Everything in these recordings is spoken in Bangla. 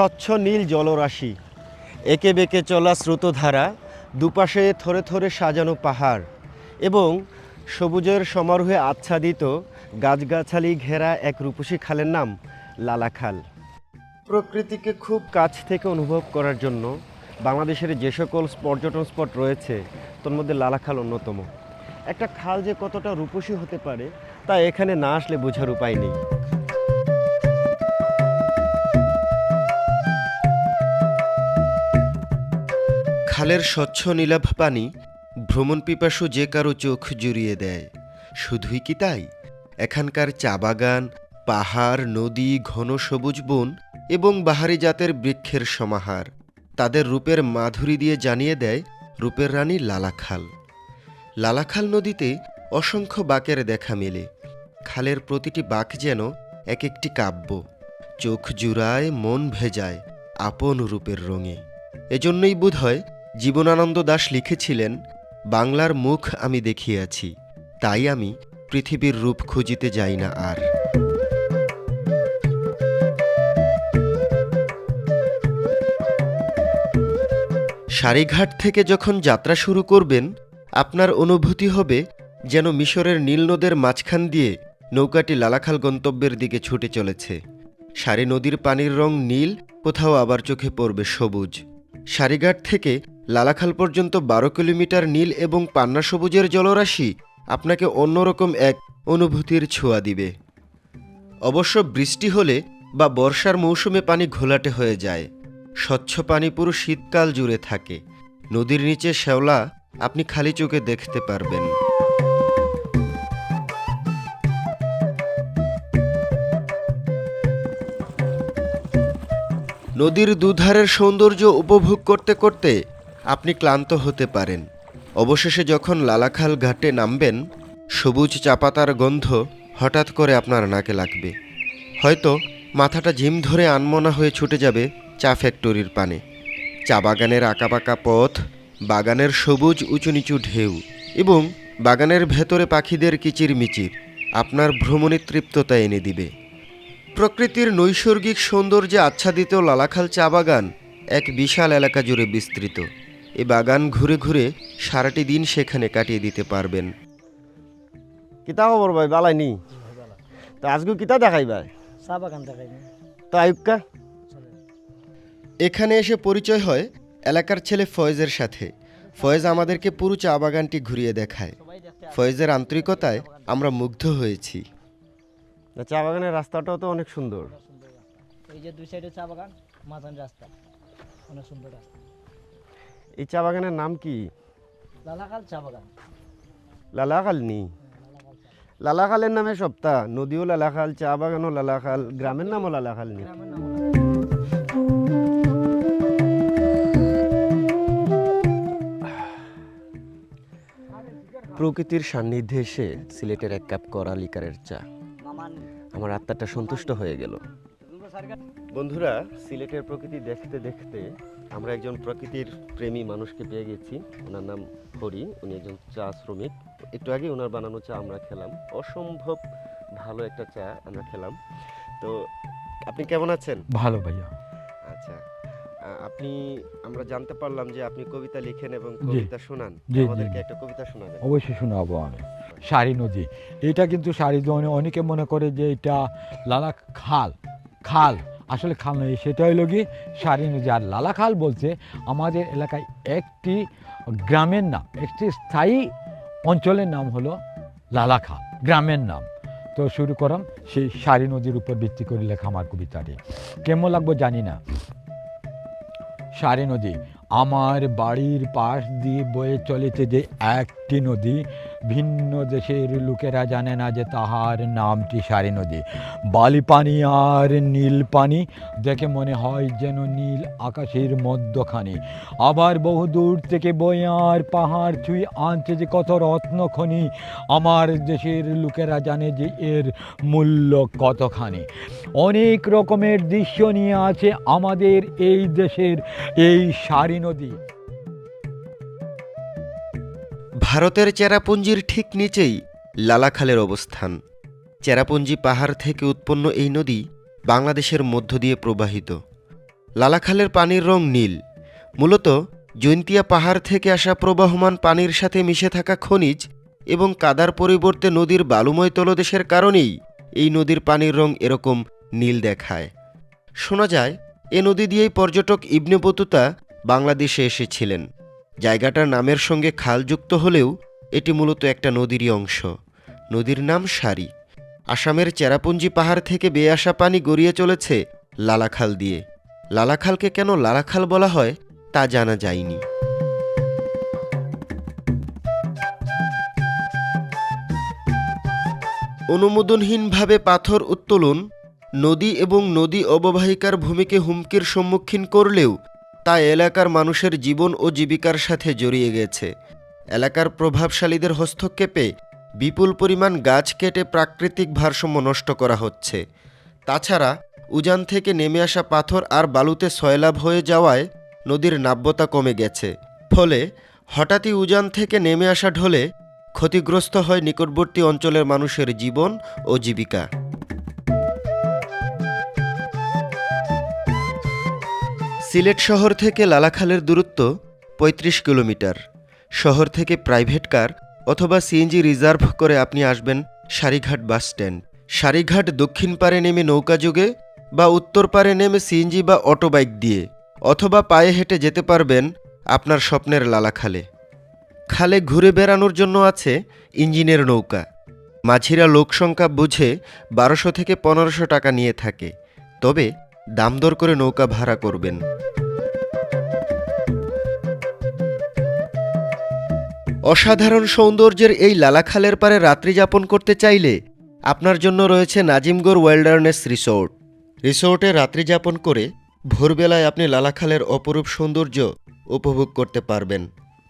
স্বচ্ছ নীল জলরাশি। একে বেঁকে চলা স্রোতধারা দুপাশে থরে থরে সাজানো পাহাড় এবং সবুজের সমারোহে আচ্ছাদিত গাছগাছালি ঘেরা এক রূপসী খালের নাম লালাখাল প্রকৃতিকে খুব কাছ থেকে অনুভব করার জন্য বাংলাদেশের যে সকল পর্যটন স্পট রয়েছে, তোর মধ্যে লালাখাল অন্যতম। একটা খাল যে কতটা রূপসী হতে পারে, তা এখানে না আসলে বোঝার উপায় নেই। খালের স্বচ্ছ নীলাভ পানি ভ্রমণ পিপাসু যে কারও চোখ জুড়িয়ে দেয়। শুধুই কি তাই? এখানকার চা বাগান, পাহাড়, নদী, ঘন সবুজ বন এবং বাহারি জাতের বৃক্ষের সমাহার। তাদের রূপের মাধুরী দিয়ে জানিয়ে দেয় রূপের রানী লালাখাল। লালাখাল নদীতে অসংখ্য বাঁকের দেখা মেলে। খালের প্রতিটি বাঁক যেন এক একটি কাব্য। চোখ জুড়ায়, মন ভেজায়, আপন রূপের রঙে। এজন্যই বোধহয় জীবনানন্দ দাশ লিখেছিলেন, বাংলার মুখ আমি দেখিয়াছি, তাই আমি পৃথিবীর রূপ খুঁজিতে যাই না আর। সারিঘাট থেকে যখন যাত্রা শুরু করবেন, আপনার অনুভূতি হবে যেন মিশরের নীল নদের মাঝখান দিয়ে নৌকাটি লালাখাল গন্তব্যের দিকে ছুটে চলেছে। সারি নদীর পানির রং নীল, কোথাও আবার চোখে পড়বে সবুজ। সারিঘাট থেকে লালাখাল পর্যন্ত বারো কিলোমিটার নীল এবং পান্না সবুজের জলরাশি আপনাকে অন্যরকম এক অনুভূতির ছোঁয়া দিবে। অবশ্য বৃষ্টি হলে বা বর্ষার মৌসুমে পানি ঘোলাটে হয়ে যায়। স্বচ্ছ পানি পুরো শীতকাল জুড়ে থাকে। নদীর নিচে শ্যাওলা আপনি খালি চোখে দেখতে পারবেন। নদীর দুধারের সৌন্দর্য উপভোগ করতে করতে আপনি ক্লান্ত হতে পারেন। অবশেষে যখন লালাখাল ঘাটে নামবেন, সবুজ চাপাতার গন্ধ হঠাৎ করে আপনার নাকে লাগবে। হয়তো মাথাটা ঝিম ধরে আনমনা হয়ে ছুটে যাবে চা ফ্যাক্টরির পানে। চা বাগানের আঁকাবাঁকা পথ, বাগানের সবুজ উঁচু নিচু ঢেউ এবং বাগানের ভেতরে পাখিদের কিচিরমিচির আপনার ভ্রমণে তৃপ্ততা এনে দিবে। প্রকৃতির নৈসর্গিক সৌন্দর্যে আচ্ছাদিত লালাখাল চা বাগান এক বিশাল এলাকা জুড়ে বিস্তৃত। এ বাগান ঘুরে ঘুরে সারাটি দিন সেখানে কাটিয়ে দিতে পারবেন। কিতা খবর ভাই বালাইনি তো আজকে কিতা দেখাই ভাই? চা বাগান দেখাইনি তো আয়ুক্কা এখানে এসে পরিচয় হয় এলাকার ছেলে ফয়েজের সাথে। ফয়েজ আমাদেরকে পুরো চা বাগানটি ঘুরিয়ে দেখায়। ফয়েজের আন্তরিকতায় আমরা মুগ্ধ হয়েছি। চা বাগানের রাস্তাটাও তো অনেক সুন্দর। এই যে দুই সাইডে চা বাগান রাস্তা। অনেক সুন্দর রাস্তা। এই চা বাগানের নাম কি? লালাকাল চা বাগান। লালাখাল নি? লালাখালের নামে সপ্তাহ নদীও লালাখাল চা বাগানও লালাখাল গ্রামের নামও লালাখাল নি? প্রকৃতির সান্নিধ্যে এসে সিলেটের এক কাপ করা লিকারের চা। আমার আত্মাটা সন্তুষ্ট হয়ে গেল। বন্ধুরা সিলেটের প্রকৃতি দেখতে দেখতে আমরা একজন প্রকৃতির প্রেমী মানুষকে পেয়ে গেছি। ওনার নাম হরি উনি একজন চা শ্রমিক। একটু আগে ওনার বানানো চা আমরা খেলাম। অসম্ভব ভালো একটা চা আমরা খেলাম। তো আপনি কেমন আছেন? ভালো ভাইয়া। আচ্ছা আপনি আমরা জানতে পারলাম যে আপনি কবিতা লিখেন এবং কবিতা শোনান। আমাদেরকে একটা কবিতা শোনাবেন। অবশ্যই শোনাবো আমি। সারি নদী। এটা কিন্তু সারি অনেকে মনে করে যে এটা লালা খাল। খাল। আসলে খাল নয়, সেটা হইল কি, সারি নদী আর লালা খাল বলতে আমাদের এলাকায় একটি গ্রামের নাম, একটি স্থায়ী অঞ্চলের নাম হলো লালাখাল গ্রামের নাম। তো শুরু করলাম সেই সারি নদীর উপর ভিত্তি করে লেখা আমার কবিতাটি। কেমন লাগবো জানি না। সারি নদী, আমার বাড়ির পাশ দিয়ে বয়ে চলেছে যে একটি নদী ভিন্ন দেশের লোকেরা জানে না যে তাহার নামটি সারি নদী। বালি পানি আর নীল পানি দেখে মনে হয় যেন নীল আকাশের মধ্যখানি। আবার বহু দূর থেকে বয়ে আর পাহাড় ছুঁয়ে আনছে যে কত রত্ন খনি আমার দেশের লোকেরা জানে যে এর মূল্য কতখানি। অনেক রকমের দৃশ্য নিয়ে আছে আমাদের এই দেশের এই সারি নদী। ভারতের চেরাপুঞ্জির ঠিক নিচেই লালাখালের অবস্থান। চেরাপুঞ্জি পাহাড় থেকে উৎপন্ন এই নদী বাংলাদেশের মধ্য দিয়ে প্রবাহিত। লালাখালের পানির রং নীল। মূলত জৈন্তিয়া পাহাড় থেকে আসা প্রবাহমান পানির সাথে মিশে থাকা খনিজ এবং কাদার পরিবর্তে নদীর বালুময় তলদেশের কারণেই এই নদীর পানির রং এরকম নীল দেখায়। শোনা যায়, এ নদী দিয়েই পর্যটক ইবনে বতুতা বাংলাদেশে এসেছিলেন। জায়গাটার নামের সঙ্গে খাল যুক্ত হলেও এটি মূলত একটা নদীরই অংশ। নদীর নাম সারি। আসামের চেরাপুঞ্জি পাহাড় থেকে বেয়ে আসা পানি গড়িয়ে চলেছে লালাখাল দিয়ে। লালাখালকে কেন লালাখাল বলা হয় তা জানা যায়নি। অনুমোদনহীনভাবে পাথর উত্তোলন নদী এবং নদী অববাহিকার ভূমিকে হুমকির সম্মুখীন করলেও তা এলাকার মানুষের জীবন ও জীবিকার সাথে জড়িয়ে গেছে। এলাকার প্রভাবশালীদের হস্তক্ষেপে বিপুল পরিমাণ গাছ কেটে প্রাকৃতিক ভারসাম্য নষ্ট করা হচ্ছে। তাছাড়া উজান থেকে নেমে আসা পাথর আর বালুতে সয়লাভ হয়ে যাওয়ায় নদীর নাব্যতা কমে গেছে। ফলে হঠাৎই উজান থেকে নেমে আসা ঢলে ক্ষতিগ্রস্ত হয় নিকটবর্তী অঞ্চলের মানুষের জীবন ও জীবিকা। সিলেট শহর থেকে লালাখালের দূরত্ব ৩৫ কিলোমিটার। শহর থেকে প্রাইভেট কার অথবা সিএনজি রিজার্ভ করে আপনি আসবেন সারিঘাট বাস স্ট্যান্ড। সারিঘাট দক্ষিণ পারে নেমে নৌকাযোগে বা উত্তর পারে নেমে সিএনজি বা অটো বাইক দিয়ে অথবা পায়ে হেঁটে যেতে পারবেন আপনার স্বপ্নের লালাখালে। খালে ঘুরে বেড়ানোর জন্য আছে ইঞ্জিনের নৌকা। মাঝিরা লোকসংখ্যা বুঝে বারোশো থেকে পনেরোশো টাকা নিয়ে থাকে। তবে দাম দর করে নৌকা ভাড়া করবেন। অসাধারণ সৌন্দর্যের এই লালাখালের পারে রাত্রি যাপন করতে চাইলে আপনার জন্য রয়েছে নাজিমগড় ওয়েল্ডারনেস রিসোর্ট। রিসোর্টে রাত্রি যাপন করে ভোরবেলায় আপনি লালাখালের অপরূপ সৌন্দর্য উপভোগ করতে পারবেন।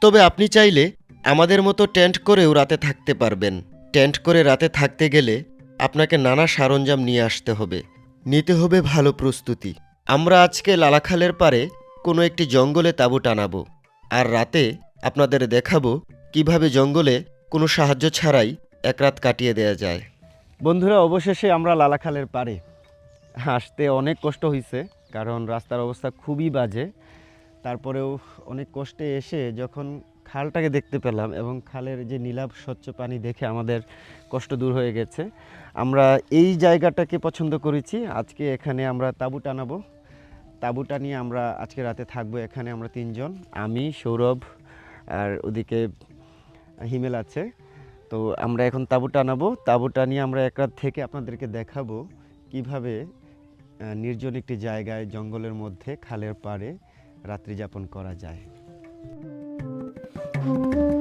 তবে আপনি চাইলে আমাদের মতো টেন্ট করেও রাতে থাকতে পারবেন। টেন্ট করে রাতে থাকতে গেলে আপনাকে নানা সরঞ্জাম নিয়ে আসতে হবে। নিতে হবে ভালো প্রস্তুতি। আমরা আজকে লালাখালের পারে কোনো একটি জঙ্গলে তাঁবু টানাবো, আর রাতে আপনাদের দেখাবো কীভাবে জঙ্গলে কোনো সাহায্য ছাড়াই এক রাত কাটিয়ে দেওয়া যায়। বন্ধুরা, অবশেষে আমরা লালাখালের পারে আসতে অনেক কষ্ট হয়েছে কারণ রাস্তার অবস্থা খুবই বাজে। তারপরেও অনেক কষ্টে এসে যখন খালটাকে দেখতে পেলাম এবং খালের যে নীলাভ স্বচ্ছ পানি দেখে আমাদের কষ্ট দূর হয়ে গেছে। আমরা এই জায়গাটাকে পছন্দ করেছি। আজকে এখানে আমরা তাঁবু টানাবো। তাঁবু টানিয়ে আমরা আজকে রাতে থাকব এখানে আমরা তিনজন। আমি, সৌরভ আর ওদিকে হিমেল আছে। তো আমরা এখন তাঁবু টানাবো। তাঁবু টানিয়ে আমরা এক রাত থেকে আপনাদেরকে দেখাবো কীভাবে নির্জন একটি জায়গায় জঙ্গলের মধ্যে খালের পাড়ে রাত্রি যাপন করা যায়। Mm-hmm.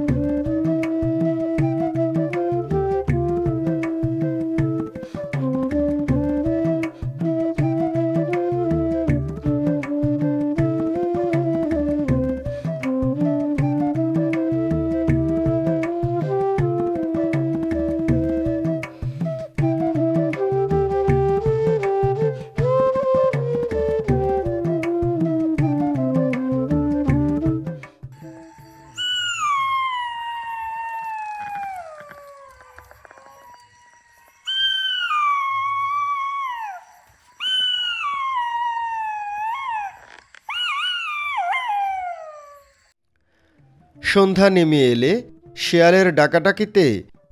সন্ধ্যা নেমে এলে শেয়ালের ডাকাডাকিতে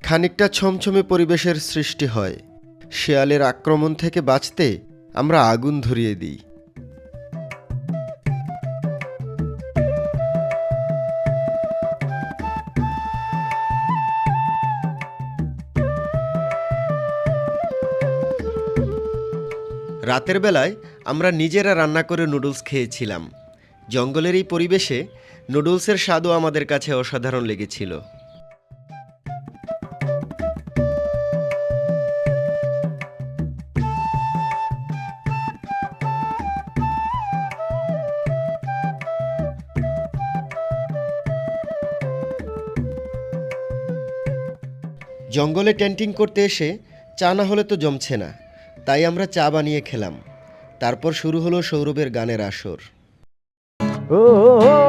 খানিকটা ছমছমে পরিবেশের সৃষ্টি হয়। শেয়ালের আক্রমণ থেকে বাঁচতে আমরা আগুন ধরিয়ে দিই। রাতের বেলায় আমরা নিজেরা রান্না করে নুডলস খেয়েছিলাম। জঙ্গলের এই পরিবেশে নুডলসের স্বাদও আমাদের কাছে অসাধারণ লেগেছিল। জঙ্গলে টেন্টিং করতে এসে চা না হলে তো জমছে না, তাই আমরা চা বানিয়ে খেলাম। তারপর শুরু হলো সৌরভের গানের আসর। আ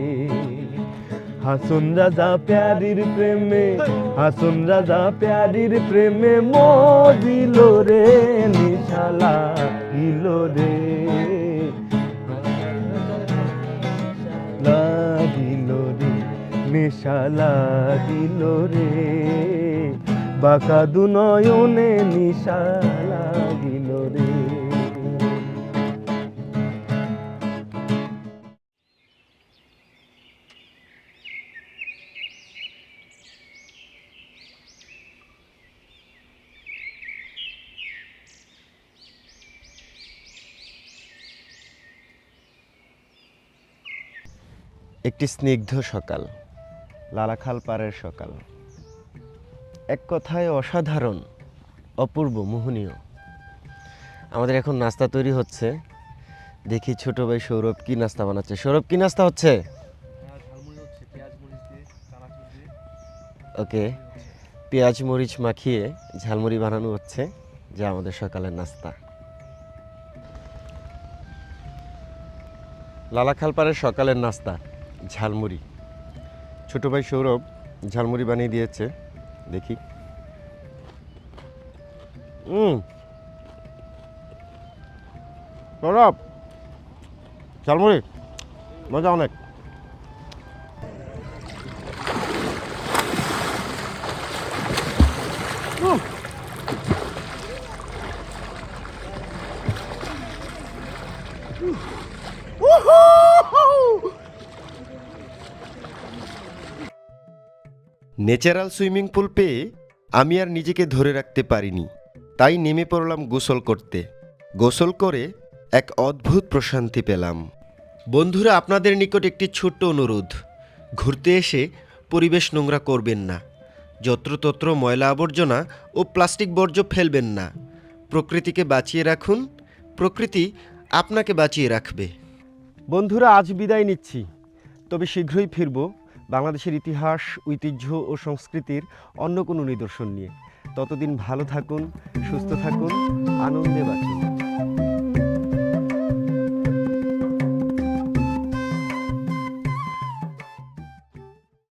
হাসুন রাজা প্যারির প্রেমে, হাসুন রাজা প্যারির প্রেমে মজিল রে নিশা লাগিল রে। লাগিল রে নেশা লাগিল রে। বাঁকা দুনয়নে নিশা লাগিল একটি স্নিগ্ধ সকাল, লালাখাল পাড়ের সকাল। এক কথায় অসাধারণ, অপূর্ব, মোহনীয়। আমাদের এখন নাস্তা তৈরি হচ্ছে। দেখি ছোট ভাই সৌরভ কি নাস্তা বানাচ্ছে। সৌরভ, কি নাস্তা হচ্ছে? ওকে, পেঁয়াজ মরিচ মাখিয়ে ঝালমুড়ি বানানো হচ্ছে, যা আমাদের সকালের নাস্তা। লালাখালপাড়ের সকালের নাস্তা। ঝালমুড়ি। ছোট ভাই সৌরভ ঝালমুড়ি বানিয়ে দিয়েছে দেখি। সৌরভ ঝালমুড়ি মজা অনেক। ন্যাচারাল সুইমিং পুল পেয়ে আমি আর নিজেকে ধরে রাখতে পারিনি। তাই নেমে পড়লাম গোসল করতে। গোসল করে এক অদ্ভুত প্রশান্তি পেলাম। বন্ধুরা, আপনাদের নিকট একটি ছোট্ট অনুরোধ। ঘুরতে এসে পরিবেশ নোংরা করবেন না। যত্রতত্র ময়লা আবর্জনা ও প্লাস্টিক বর্জ্য ফেলবেন না। প্রকৃতিকে বাঁচিয়ে রাখুন। প্রকৃতি আপনাকে বাঁচিয়ে রাখবে। বন্ধুরা, আজ বিদায় নিচ্ছি। তবে শীঘ্রই ফিরব। বাংলাদেশের ইতিহাস, ঐতিহ্য ও সংস্কৃতির অন্য কোনো নিদর্শন নিয়ে। ততদিন ভালো থাকুন, সুস্থ থাকুন, আনন্দে বাঁচুন।